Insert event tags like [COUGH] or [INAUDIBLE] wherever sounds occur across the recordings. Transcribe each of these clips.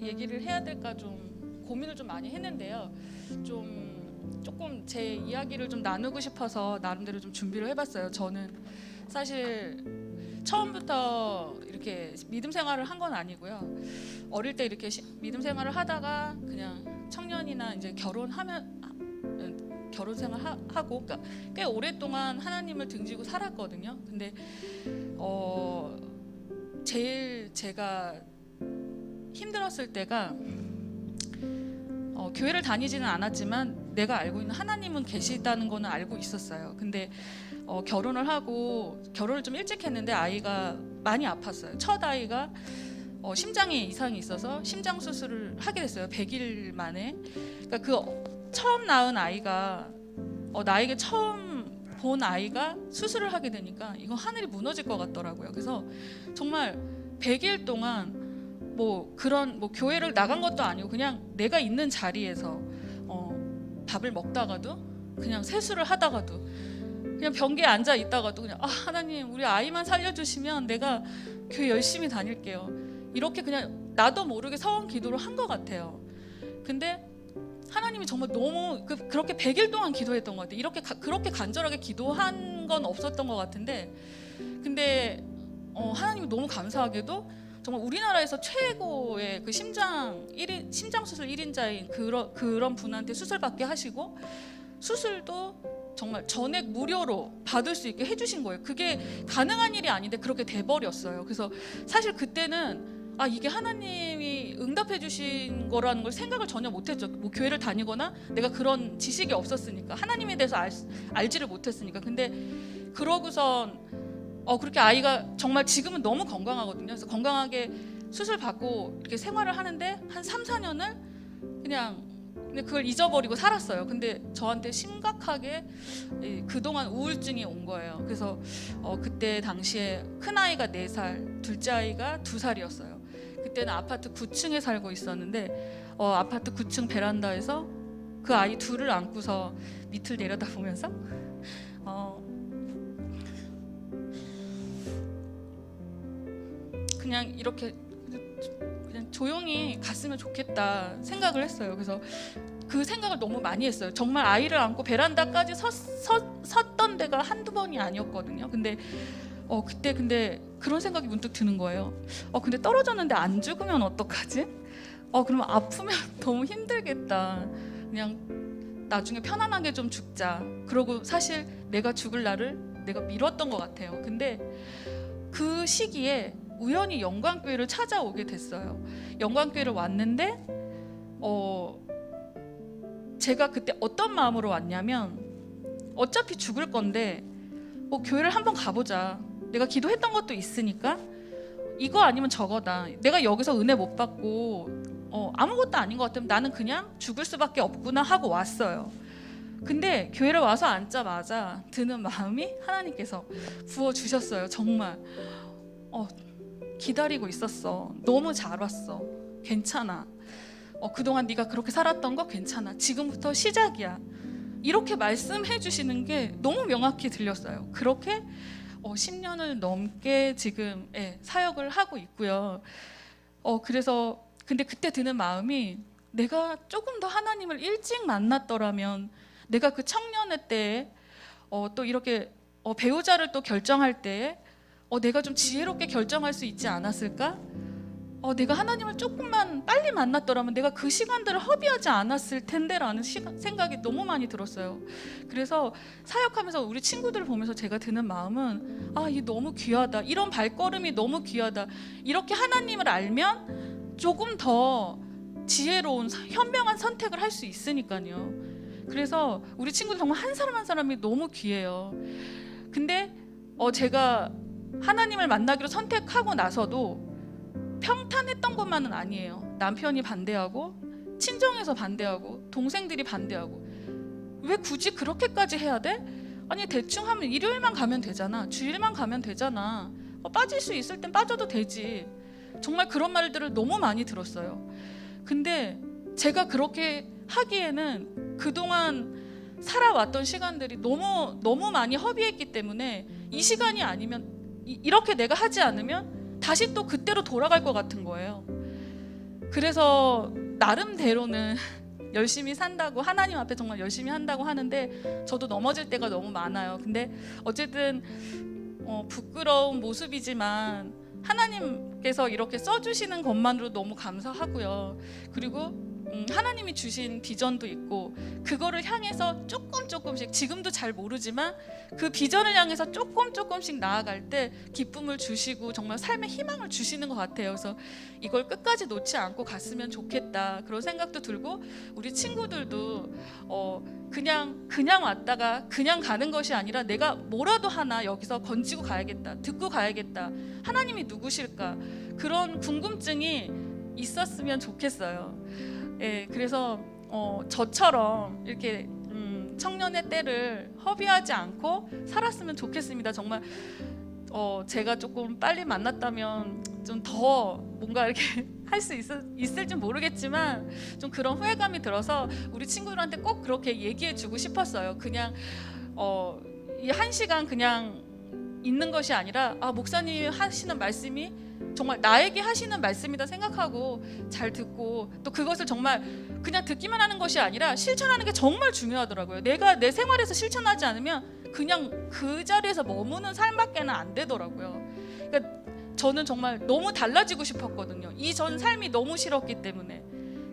얘기를 해야 될까 좀 고민을 좀 많이 했는데요. 좀 조금 제 이야기를 좀 나누고 싶어서 나름대로 좀 준비를 해봤어요. 저는 사실 처음부터 이렇게 믿음 생활을 한 건 아니고요. 어릴 때 이렇게 시- 믿음 생활을 하다가 그냥 청년이나 이제 결혼하면 아, 음, 결혼 생활 하, 하고 그러니까 꽤 오랫동안 하나님을 등지고 살았거든요. 근데 어 제일 제가 힘들었을 때가 어, 교회를 다니지는 않았지만 내가 알고 있는 하나님은 계시다는 거는 알고 있었어요. 근데 어, 결혼을 하고 결혼을 좀 일찍 했는데 아이가 많이 아팠어요. 첫 아이가 어, 심장에 이상이 있어서 심장 수술을 하게 됐어요. 100일 만에. 그러니까 그 어- 처음 낳은 아이가 어, 나에게 처음 본 아이가 수술을 하게 되니까 이거 하늘이 무너질 것 같더라고요. 그래서 정말 100일 동안 뭐 그런 뭐 교회를 나간 것도 아니고 그냥 내가 있는 자리에서 어, 밥을 먹다가도 그냥 세수를 하다가도 그냥 변기에 앉아 있다가도 그냥 아 하나님 우리 아이만 살려주시면 내가 교회 열심히 다닐게요. 이렇게 그냥 나도 모르게 서원 기도를 한 것 같아요. 근데 하나님이 정말 너무 그, 그렇게 100일 동안 기도했던 것 같아요. 이렇게 가- 그렇게 간절하게 기도한 건 없었던 것 같은데 근데 어, 하나님이 너무 감사하게도 정말 우리나라에서 최고의 그 심장 1인 심장 수술 1인자인 그런 그런 분한테 수술 받게 하시고 수술도 정말 전액 무료로 받을 수 있게 해주신 거예요. 그게 가능한 일이 아닌데 그렇게 돼버렸어요. 그래서 사실 그때는 아 이게 하나님이 응답해 주신 거라는 걸 생각을 전혀 못했죠. 뭐 교회를 다니거나 내가 그런 지식이 없었으니까 하나님에 대해서 알, 알지를 못했으니까. 근데 그러고선 어 그렇게 아이가 정말 지금은 너무 건강하거든요. 그래서 건강하게 수술 받고 이렇게 생활을 하는데 한 3, 4년을 그냥 근데 그걸 잊어버리고 살았어요. 근데 저한테 심각하게 이 그동안 우울증이 온 거예요. 그래서 어 그때 당시에 큰 아이가 4살, 둘째 아이가 2살이었어요. 그때는 아파트 9층에 살고 있었는데 어 아파트 9층 베란다에서 그 아이 둘을 안고서 밑을 내려다보면서 어 그냥 이렇게 그냥 조용히 갔으면 좋겠다 생각을 했어요. 그래서 그 생각을 너무 많이 했어요. 정말 아이를 안고 베란다까지 섰, 섰, 섰던 데가 한두 번이 아니었거든요. 근데 어 그때 근데 그런 생각이 문득 드는 거예요. 어 근데 떨어졌는데 안 죽으면 어떡하지? 어 그러면 아프면 [LAUGHS] 너무 힘들겠다. 그냥 나중에 편안하게 좀 죽자. 그러고 사실 내가 죽을 날을 내가 미뤘던 것 같아요. 근데 그 시기에 우연히 영광교회를 찾아오게 됐어요. 영광교회를 왔는데 어 제가 그때 어떤 마음으로 왔냐면 어차피 죽을 건데 뭐 교회를 한번 가보자. 내가 기도했던 것도 있으니까 이거 아니면 저거다. 내가 여기서 은혜 못 받고 어, 아무것도 아닌 것 같으면 나는 그냥 죽을 수밖에 없구나 하고 왔어요. 근데 교회를 와서 앉자마자 드는 마음이 하나님께서 부어 주셨어요. 정말 어, 기다리고 있었어. 너무 잘 왔어. 괜찮아. 어, 그동안 네가 그렇게 살았던 거 괜찮아. 지금부터 시작이야. 이렇게 말씀해 주시는 게 너무 명확히 들렸어요. 그렇게 어, 10년을 넘게 지금 예, 사역을 하고 있고요. 어, 그래서 근데 그때 드는 마음이 내가 조금 더 하나님을 일찍 만났더라면 내가 그 청년의 때에 어, 또 이렇게 어, 배우자를 또 결정할 때에 어, 내가 좀 지혜롭게 결정할 수 있지 않았을까? 어, 내가 하나님을 조금만 빨리 만났더라면 내가 그 시간들을 허비하지 않았을 텐데라는 시간, 생각이 너무 많이 들었어요. 그래서 사역하면서 우리 친구들을 보면서 제가 드는 마음은 아, 이 너무 귀하다. 이런 발걸음이 너무 귀하다. 이렇게 하나님을 알면 조금 더 지혜로운 사- 현명한 선택을 할 수 있으니까요. 그래서 우리 친구들 정말 한 사람 한 사람이 너무 귀해요. 근데 어, 제가 하나님을 만나기로 선택하고 나서도 평탄했던 것만은 아니에요. 남편이 반대하고 친정에서 반대하고 동생들이 반대하고 왜 굳이 그렇게까지 해야 돼? 아니 대충 하면 일요일만 가면 되잖아. 주일만 가면 되잖아. 어, 빠질 수 있을 땐 빠져도 되지. 정말 그런 말들을 너무 많이 들었어요. 근데 제가 그렇게 하기에는 그동안 살아왔던 시간들이 너무 너무 많이 허비했기 때문에 이 시간이 아니면 이, 이렇게 내가 하지 않으면 다시 또 그때로 돌아갈 것 같은 거예요. 그래서 나름대로는 [LAUGHS] 열심히 산다고 하나님 앞에 정말 열심히 한다고 하는데 저도 넘어질 때가 너무 많아요. 근데 어쨌든 어, 부끄러운 모습이지만 하나님께서 이렇게 써주시는 것만으로 너무 감사하고요. 그리고 음, 하나님이 주신 비전도 있고 그거를 향해서 조금 조금씩 지금도 잘 모르지만 그 비전을 향해서 조금 조금씩 나아갈 때 기쁨을 주시고 정말 삶의 희망을 주시는 것 같아요. 그래서 이걸 끝까지 놓지 않고 갔으면 좋겠다 그런 생각도 들고 우리 친구들도 어 그냥 그냥 왔다가 그냥 가는 것이 아니라 내가 뭐라도 하나 여기서 건지고 가야겠다 듣고 가야겠다 하나님이 누구실까 그런 궁금증이 있었으면 좋겠어요. 예, 그래서 어, 저처럼 이렇게 음, 청년의 때를 허비하지 않고 살았으면 좋겠습니다. 정말 어, 제가 조금 빨리 만났다면 좀 더 뭔가 이렇게 [LAUGHS] 할 수 있을지 모르겠지만 좀 그런 후회감이 들어서 우리 친구들한테 꼭 그렇게 얘기해주고 싶었어요. 그냥 어, 이 한 시간 그냥 있는 것이 아니라 아 목사님 하시는 말씀이 정말 나에게 하시는 말씀이다 생각하고 잘 듣고 또 그것을 정말 그냥 듣기만 하는 것이 아니라 실천하는 게 정말 중요하더라고요. 내가 내 생활에서 실천하지 않으면 그냥 그 자리에서 머무는 삶밖에는 안 되더라고요. 그러니까 저는 정말 너무 달라지고 싶었거든요. 이 전 삶이 너무 싫었기 때문에.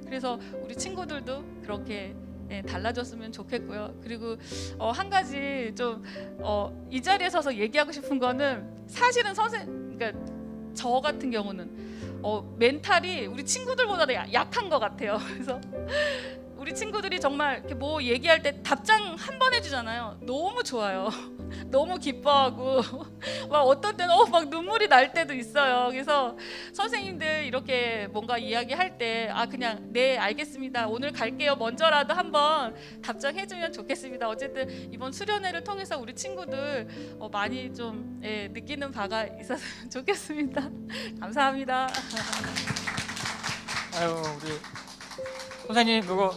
그래서 우리 친구들도 그렇게 예, 달라졌으면 좋겠고요. 그리고 어, 한 가지 좀 어, 이 자리에 서서 얘기하고 싶은 거는 사실은 선생 그러니까 저 같은 경우는 어, 멘탈이 우리 친구들보다 야- 약한 것 같아요. [LAUGHS] 그래서 우리 친구들이 정말 뭐 얘기할 때 답장 한 번 해주잖아요. 너무 좋아요. 너무 기뻐하고 [LAUGHS] 막 어떤 때는 어, 막 눈물이 날 때도 있어요. 그래서 선생님들 이렇게 뭔가 이야기할 때 아 그냥 네 알겠습니다. 오늘 갈게요. 먼저라도 한번 답장해주면 좋겠습니다. 어쨌든 이번 수련회를 통해서 우리 친구들 어, 많이 좀 예, 느끼는 바가 있었으면 [LAUGHS] 좋겠습니다. 감사합니다. 아유 우리 선생님 그거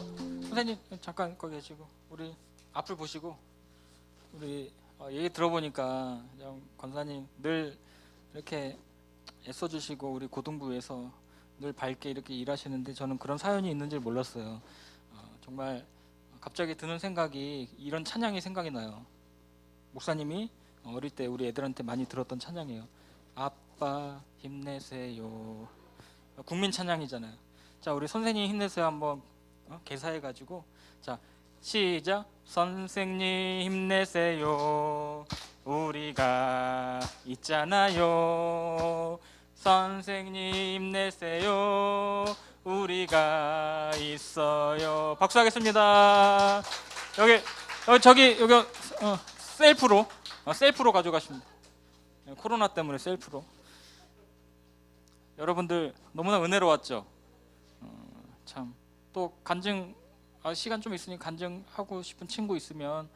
선생님 잠깐 거기 계시고 우리 앞을 보시고 우리 어, 얘기 들어보니까 권사님 늘 이렇게 애써주시고 우리 고등부에서 늘 밝게 이렇게 일하시는데 저는 그런 사연이 있는 줄 몰랐어요. 어, 정말 갑자기 드는 생각이 이런 찬양이 생각이 나요. 목사님이 어릴 때 우리 애들한테 많이 들었던 찬양이에요. 아빠 힘내세요. 국민 찬양이잖아요. 자 우리 선생님 힘내세요 한번 어? 개사해 가지고 자 시작. 선생님 힘내세요. 우리가 있잖아요. 선생님 힘내세요. 우리가 있어요. 박수하겠습니다. 여기 여기 저기 여기 어, 셀프로 어, 셀프로 가져가십니다. 네, 코로나 때문에 셀프로. 여러분들 너무나 은혜로웠죠? 참. 또 간증 아, 시간 좀 있으니 간증하고 싶은 친구 있으면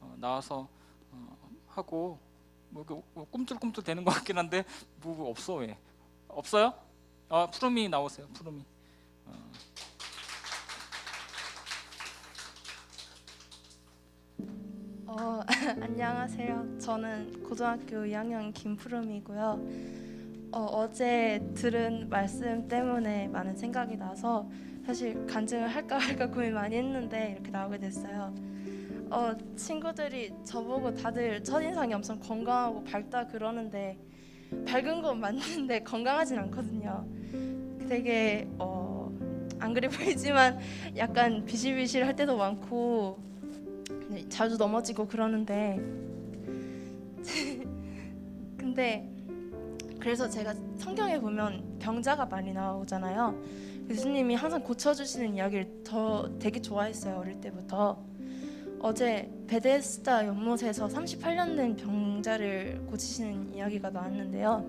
어, 나와서 어, 하고 뭐, 뭐 꿈틀꿈틀 되는 것 같긴 한데 뭐 없어 왜 없어요? 아 푸름이 나오세요 푸름이 어. 어, [LAUGHS] 안녕하세요. 저는 고등학교 2학년 김푸름이고요. 어, 어제 들은 말씀 때문에 많은 생각이 나서 사실 간증을 할까 [LAUGHS] 말까 고민 많이 했는데 이렇게 나오게 됐어요. 어, 친구들이 저보고 다들 첫인상이 엄청 건강하고 밝다 그러는데 밝은 건 맞는데 [LAUGHS] 건강하진 않거든요. 되게 어, 안 그래 [LAUGHS] 보이지만 약간 비실비실 할 때도 많고 네, 자주 넘어지고 그러는데 근데 그래서 제가 성경에 보면 병자가 많이 나오잖아요. 예수님이 항상 고쳐주시는 이야기를 더 되게 좋아했어요 어릴 때부터. 어제 베데스다 연못에서 38년 된 병자를 고치시는 이야기가 나왔는데요.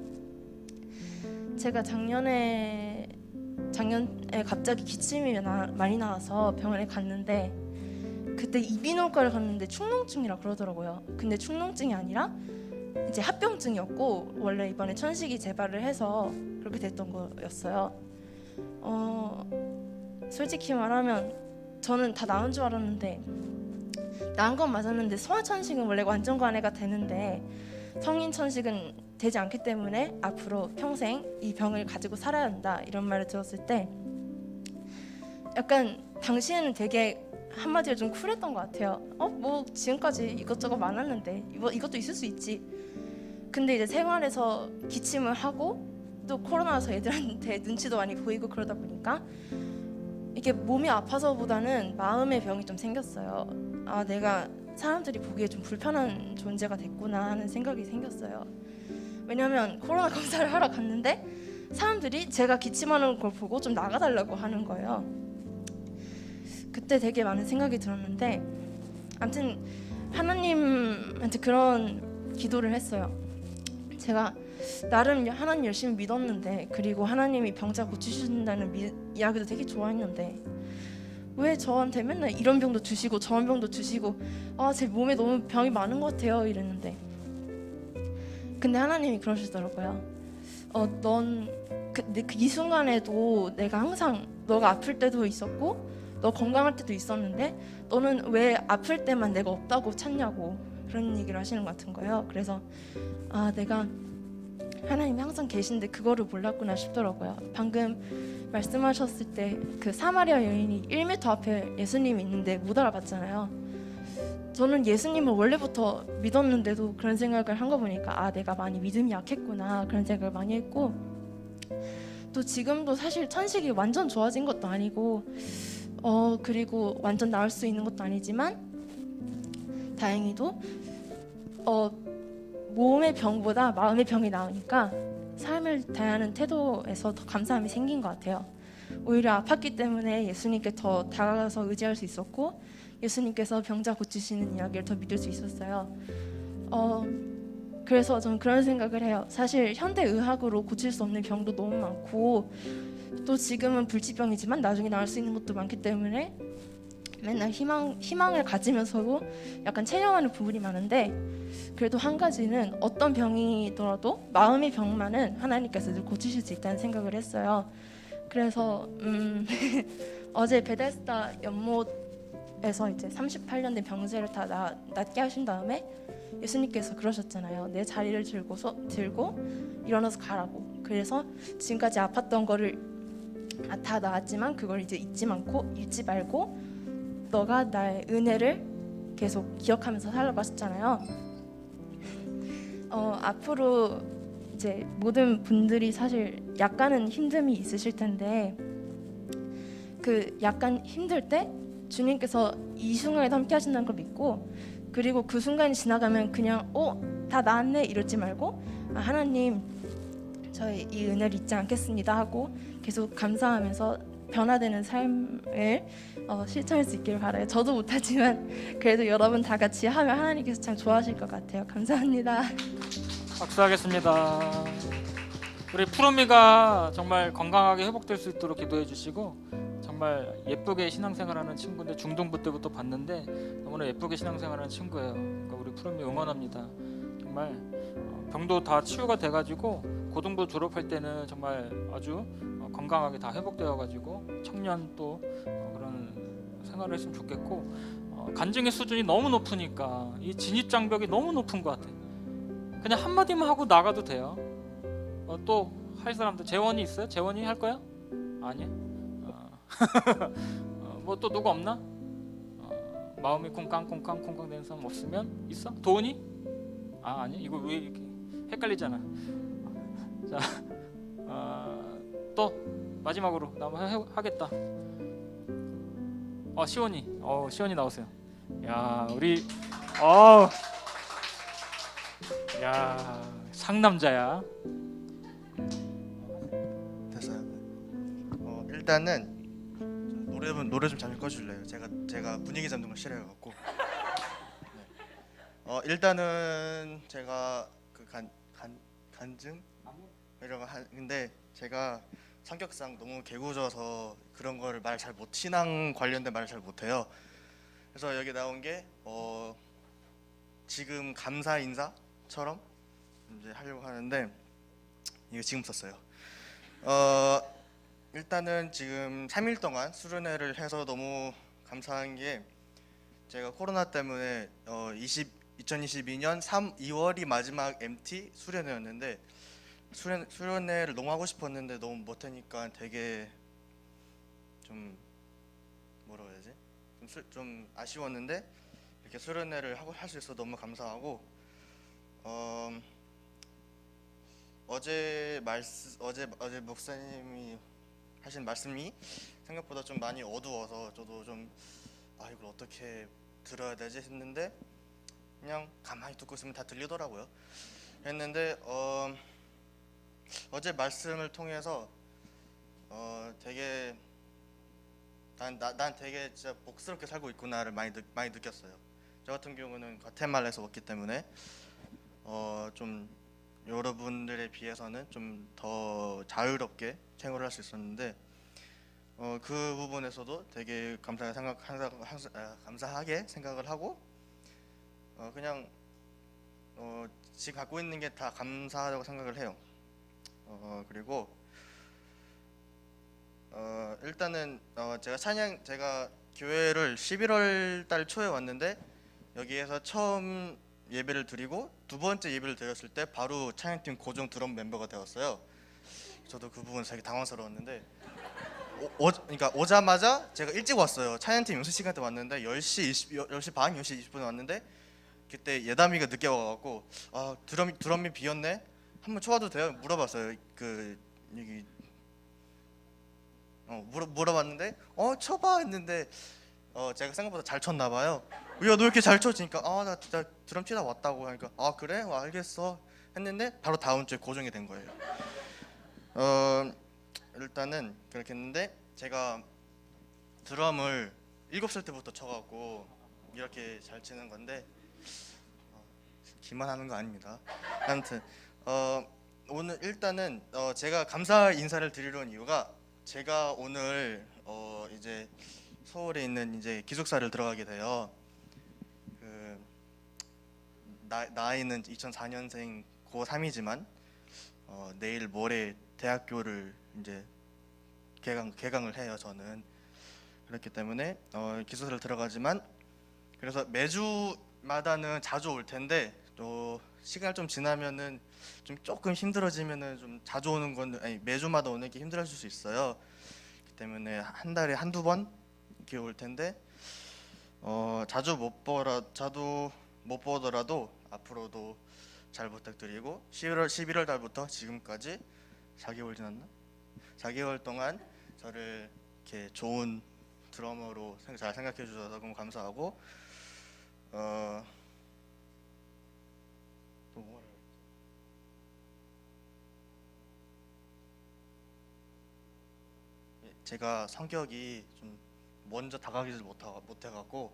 제가 작년에 작년에 갑자기 기침이 나, 많이 나와서 병원에 갔는데 그때 이비인후과를 갔는데 축농증이라 그러더라고요. 근데 축농증이 아니라 이제 합병증이었고 원래 이번에 천식이 재발을 해서 그렇게 됐던 거였어요. 어 솔직히 말하면 저는 다 나은 줄 알았는데 나은 건 맞았는데 소아 천식은 원래 완전 관해가 되는데 성인 천식은 되지 않기 때문에 앞으로 평생 이 병을 가지고 살아야 한다 이런 말을 들었을 때 약간 당시에는 되게 한마디로 좀 쿨했던 것 같아요. 어 뭐 지금까지 이것저것 많았는데 이거 이것도 있을 수 있지. 근데 이제 생활에서 기침을 하고 또 코로나라서 애들한테 [LAUGHS] 눈치도 많이 보이고 그러다 보니까 이게 몸이 아파서보다는 마음의 병이 좀 생겼어요. 아 내가 사람들이 보기에 좀 불편한 존재가 됐구나 하는 생각이 생겼어요. 왜냐하면 코로나 [LAUGHS] 검사를 하러 갔는데 사람들이 제가 기침하는 걸 보고 좀 나가달라고 하는 거예요. 그때 되게 많은 생각이 들었는데, 아무튼 하나님한테 그런 기도를 했어요. 제가 나름 하나님 열심히 믿었는데, 그리고 하나님이 병자 고치신다는 미, 이야기도 되게 좋아했는데, 왜 저한테 맨날 이런 병도 주시고 저런 병도 주시고, 아 제 몸에 너무 병이 많은 것 같아요 이랬는데, 근데 하나님이 그러시더라고요. 어, 넌 그, 내- 그이 순간에도 내가 항상 너가 아플 때도 있었고 너 건강할 때도 있었는데 너는 왜 아플 때만 내가 없다고 찾냐고 그런 얘기를 하시는 것 같은 거예요. 그래서 아 내가 하나님이 항상 계신데 그거를 몰랐구나 싶더라고요. 방금 말씀하셨을 때 그 사마리아 여인이 1m 앞에 예수님이 있는데 못 알아봤잖아요. 저는 예수님을 원래부터 믿었는데도 그런 생각을 한 거 보니까 아 내가 많이 믿음이 약했구나 그런 생각을 많이 했고 또 지금도 사실 천식이 완전 좋아진 것도 아니고 어 그리고 완전 나을 수 있는 것도 아니지만 다행히도 어 몸의 병보다 마음의 병이 나으니까 삶을 대하는 태도에서 더 감사함이 생긴 것 같아요. 오히려 아팠기 때문에 예수님께 더 다가가서 의지할 수 있었고 예수님께서 병자 고치시는 이야기를 더 믿을 수 있었어요. 어, 그래서 저는 그런 생각을 해요. 사실 현대 의학으로 고칠 수 없는 병도 너무 많고 또 지금은 불치병이지만 나중에 나을 수 있는 것도 많기 때문에 맨날 희망 희망을 가지면서도 약간 체념하는 부분이 많은데 그래도 한 가지는 어떤 병이더라도 마음의 병만은 하나님께서 늘 고치실 수 있다는 생각을 했어요. 그래서 음, [LAUGHS] 어제 베데스다 연못에서 이제 38년 된 병세를 다 나, 낫게 하신 다음에 예수님께서 그러셨잖아요. 내 자리를 들고 서 들고 일어나서 가라고. 그래서 지금까지 아팠던 거를 아, 다 나았지만 그걸 이제 잊지 않고 잊지 말고 너가 나의 은혜를 계속 기억하면서 살라고 하셨잖아요. 어, 앞으로 이제 모든 분들이 사실 약간은 힘듦이 있으실 텐데 그 약간 힘들 때 주님께서 이 순간에 함께 하신다는 걸 믿고 그리고 그 순간이 지나가면 그냥 어다 나았네 이러지 말고 아, 하나님 저희 이 은혜를 잊지 않겠습니다 하고 계속 감사하면서 변화되는 삶을 어, 실천할 수 있기를 바라요. 저도 못하지만 [LAUGHS] 그래도 여러분 다 같이 하면 하나님께서 참 좋아하실 것 같아요. 감사합니다. 박수하겠습니다. 우리 푸르미가 정말 건강하게 회복될 수 있도록 기도해 주시고 정말 예쁘게 신앙생활하는 친구인데 중등부 때부터 봤는데 너무나 예쁘게 신앙생활하는 친구예요. 그러니까 우리 푸르미 응원합니다. 정말 어, 병도 다 치유가 돼가지고 고등부 졸업할 때는 정말 아주 어, 건강하게 다 회복되어가지고 청년 또 어, 그런 생활을 했으면 좋겠고 어, 간증의 수준이 너무 높으니까 이 진입 장벽이 너무 높은 것 같아요. 그냥 한 마디만 하고 나가도 돼요. 어, 또할 사람들 재원이 있어요? 재원이 할 거야? 아니야. [LAUGHS] 어, 뭐또 누구 없나? 어, 마음이 콩깡콩깡 콩깡 되는 사람 없으면 있어? 도훈이? 아 아니 이거 왜 이렇게 헷갈리잖아. 자, 어, 또 마지막으로 나 한번 해- 하겠다. 어 시원이, 어 시원이 나오세요. 야 우리 어. 야 상남자야. 됐어요. 어, 일단은 노래 좀 노래 좀잘 꺼줄래요? 제가 제가 분위기 잡는 거 싫어해갖고. 네. 어 일단은 제가 그 간 간 간증 거 한, 근데 제가 성격상 너무 개구져서 그런 거를 말 잘 못 신앙 관련된 말을 잘 못해요. 그래서 여기 나온 게 어, 지금 감사 인사처럼 이제 하려고 하는데 이거 지금 썼어요. 어 일단은 지금 3일 동안 수련회를 해서 너무 감사한 게 제가 코로나 때문에 어 20, 2022년 3, 2월이 마지막 MT 수련회였는데 수련 수련회를 너무 하고 싶었는데 너무 못하니까 되게 좀 좀, 슬- 좀 아쉬웠는데 이렇게 수련회를 하고 할 수 있어 서 너무 감사하고 어, 어제 말씀 어제 어제 목사님이 하신 말씀이 생각보다 좀 많이 어두워서 저도 좀 아 이걸 어떻게 들어야 되지 했는데 그냥 가만히 듣고 있으면 다 들리더라고요. 했는데 어, 어제 말씀을 통해서 어 되게 난, 나, 난 되게 진짜 복스럽게 살고 있구나를 많이 느, 많이 느꼈어요. 저 같은 경우는 과테말라에서 왔기 때문에 어 좀 여러분들에 비해서는 좀 더 자유롭게 생활을 할 수 있었는데 어 그 부분에서도 되게 감사하게 생각 항상, 항상 아, 감사하게 생각을 하고 어 그냥 어 지금 갖고 있는 게 다 감사하다고 생각을 해요. 어 그리고 어 일단은 어 제가 찬양 제가 교회를 11월 달 초에 왔는데 여기에서 처음 예배를 드리고 두 번째 예배를 드렸을 때 바로 찬양팀 고정 드럼 멤버가 되었어요. 저도 그 부분 되게 당황스러웠는데 오, 오, 그러니까 오자마자 제가 일찍 왔어요. 찬양팀 연습 시간 때 왔는데 10시 20, 10시 반, 10시 20분에 왔는데 그때 예담이가 늦게 와갖고 아 드럼 드럼이 비었네. 한번 쳐봐도 돼요? 물어봤어요. 그 여기 어 물어 물어봤는데 어 쳐봐 했는데 어 제가 생각보다 잘 쳤나 봐요. 야너 왜 이렇게 잘 쳐? 그러니까 아나 진짜 드럼 치다 왔다고 하니까 아 그래? 어, 알겠어 했는데 바로 다음 주에 고정이 된 거예요. 어 일단은 그렇게 했는데 제가 드럼을 일곱 살 때부터 쳐갖고 이렇게 잘 치는 건데 어, 기만 하는 거 아닙니다. 아무튼 어 오늘 일단은 어 제가 감사 인사를 드리러 온 이유가 제가 오늘 어 이제 서울에 있는 이제 기숙사를 들어가게 돼요. 그 나, 나이는 2004년생 고3이지만 어, 내일 모레 대학교를 이제 개강 개강을 해요. 저는 그렇기 때문에 어, 기숙사를 들어가지만 그래서 매주마다는 자주 올 텐데 또 시간 좀 지나면은 좀 조금 힘들어지면은 좀 자주 오는 건 아니 매주마다 오는 게 힘들어질 수 있어요. 그렇기 때문에 한 달에 한두 번 이렇게 올 텐데 어 자주 못 보라 자도 못 보더라도 앞으로도 잘 부탁드리고 11월 11월 달부터 지금까지 4개월 지났나? 4개월 동안 저를 이렇게 좋은 드러머로 생- 잘 생각해 주셔서 너무 감사하고 어 또 뭐라 그래? 예, 제가 성격이 좀 먼저 다가가지를 못하 못해 갖고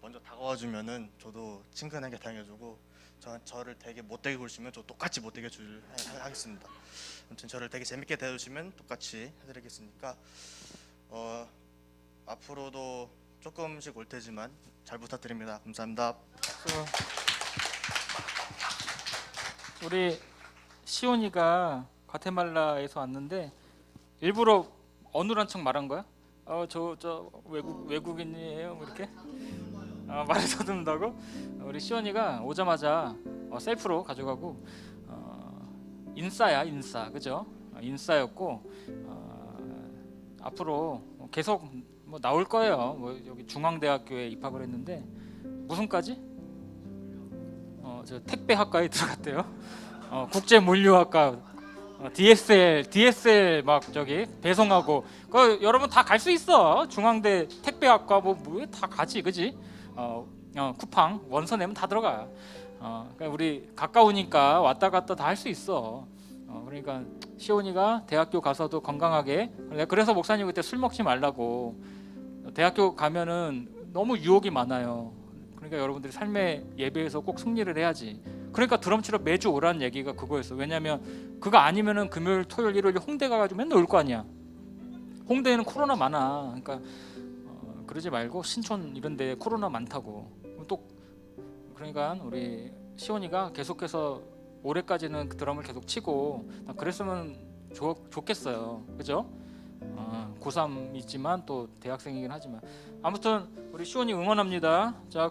먼저 다가와 주면은 저도 친근하게 당해주고 저 저를 되게 못되게 굴시면 저 똑같이 못되게 줄 하- 하겠습니다. 아무튼 저를 되게 재밌게 대해주시면 똑같이 해드리겠으니까 어 앞으로도 조금씩 올 테지만 잘 부탁드립니다. 감사합니다. 우리 시온이가 과테말라에서 왔는데 일부러 어눌한 척 말한 거야? 어저 저 외국 외국인이에요 뭐 이렇게 아, 말을 더듬는다고? 우리 시온이가 오자마자 어, 셀프로 가져가고 어, 인싸야 인싸 그죠? 어, 인싸였고 어, 앞으로 계속 뭐 나올 거예요. 뭐 여기 중앙대학교에 입학을 했는데 무슨까지? 어, 저 택배학과에 [LAUGHS] 들어갔대요. 어, 국제물류학과 어, DSL DSL 막 저기 배송하고 그 여러분 다 갈 수 있어. 중앙대 택배학과 뭐뭐다 가지, 그지? 어, 어, 쿠팡 원서 내면 다 들어가. 어, 그러니까 우리 가까우니까 왔다 갔다 다 할 수 있어. 어, 그러니까 시온이가 대학교 가서도 건강하게. 그래서 목사님 그때 술 먹지 말라고. 대학교 가면은 너무 유혹이 많아요. 그러니까 여러분들이 삶의 예배에서 꼭 승리를 해야지. 그러니까 드럼 치러 매주 오라는 얘기가 그거였어. 왜냐면 그거 아니면은 금요일, 토요일, 일요일 홍대 가가지고 맨날 올 거 아니야. 홍대에는 코로나 많아. 그러니까 어, 그러지 말고 신촌 이런데 코로나 많다고. 또 그러니까 우리 시온이가 계속해서 올해까지는 그 드럼을 계속 치고 나 그랬으면 좋, 좋겠어요. 그죠? 어, 고3이지만 또 대학생이긴 하지만 아무튼 우리 시온이 응원합니다. 자, 그리고